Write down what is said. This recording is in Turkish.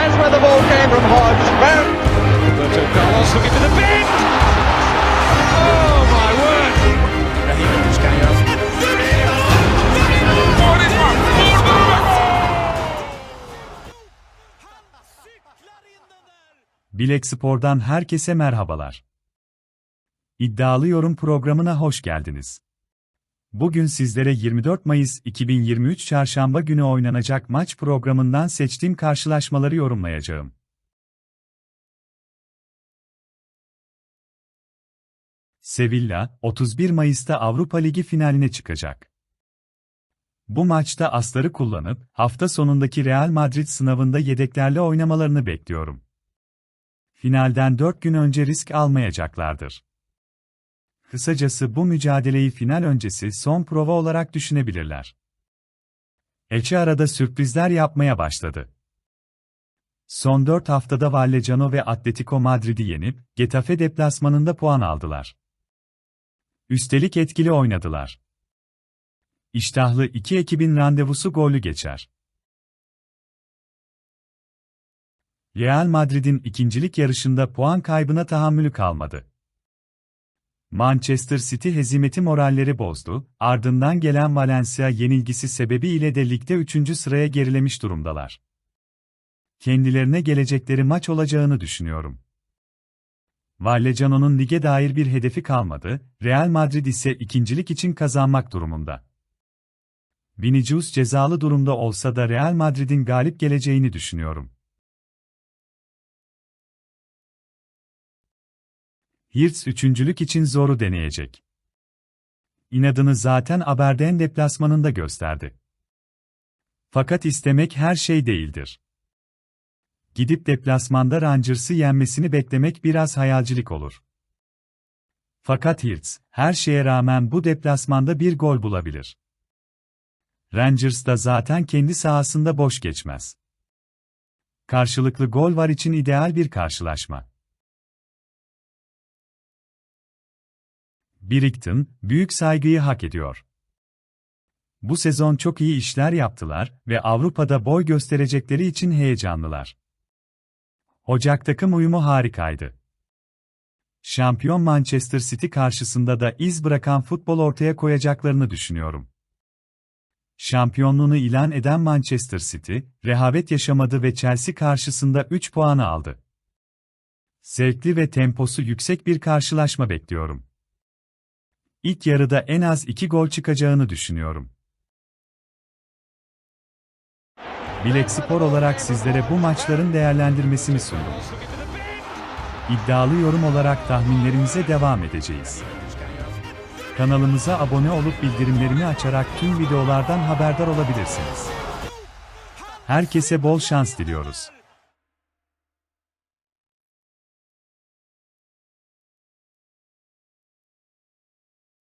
There's where the ball came from Hodge. Round Roberto Carlos looking for the bend. Oh my word! Raheem Vizcaino. Bilek Spor'dan herkese merhabalar. İddialı Yorum programına hoş geldiniz. Bugün sizlere 24 Mayıs 2023 Çarşamba günü oynanacak maç programından seçtiğim karşılaşmaları yorumlayacağım. Sevilla, 31 Mayıs'ta Avrupa Ligi finaline çıkacak. Bu maçta asları kullanıp, hafta sonundaki Real Madrid sınavında yedeklerle oynamalarını bekliyorum. Finalden 4 gün önce risk almayacaklardır. Kısacası bu mücadeleyi final öncesi son prova olarak düşünebilirler. Elche arada sürprizler yapmaya başladı. Son 4 haftada Vallecano ve Atletico Madrid'i yenip, Getafe deplasmanında puan aldılar. Üstelik etkili oynadılar. İştahlı iki ekibin randevusu gollü geçer. Real Madrid'in ikincilik yarışında puan kaybına tahammülü kalmadı. Manchester City hezimeti moralleri bozdu, ardından gelen Valencia yenilgisi sebebiyle de ligde 3. sıraya gerilemiş durumdalar. Kendilerine gelecekleri maç olacağını düşünüyorum. Vallecano'nun lige dair bir hedefi kalmadı, Real Madrid ise ikincilik için kazanmak durumunda. Vinicius cezalı durumda olsa da Real Madrid'in galip geleceğini düşünüyorum. Hirtz üçüncülük için zoru deneyecek. İnadını zaten Aberdeen deplasmanında gösterdi. Fakat istemek her şey değildir. Gidip deplasmanda Rangers'ı yenmesini beklemek biraz hayalcilik olur. Fakat Hirtz, her şeye rağmen bu deplasmanda bir gol bulabilir. Rangers da zaten kendi sahasında boş geçmez. Karşılıklı gol var için ideal bir karşılaşma. Brighton, büyük saygıyı hak ediyor. Bu sezon çok iyi işler yaptılar ve Avrupa'da boy gösterecekleri için heyecanlılar. Ocak takım uyumu harikaydı. Şampiyon Manchester City karşısında da iz bırakan futbol ortaya koyacaklarını düşünüyorum. Şampiyonluğunu ilan eden Manchester City, rehavet yaşamadı ve Chelsea karşısında 3 puanı aldı. Zevkli ve temposu yüksek bir karşılaşma bekliyorum. İlk yarıda en az 2 gol çıkacağını düşünüyorum. Bilek Spor olarak sizlere bu maçların değerlendirmesini sundum. İddialı yorum olarak tahminlerimize devam edeceğiz. Kanalımıza abone olup bildirimlerini açarak tüm videolardan haberdar olabilirsiniz. Herkese bol şans diliyoruz.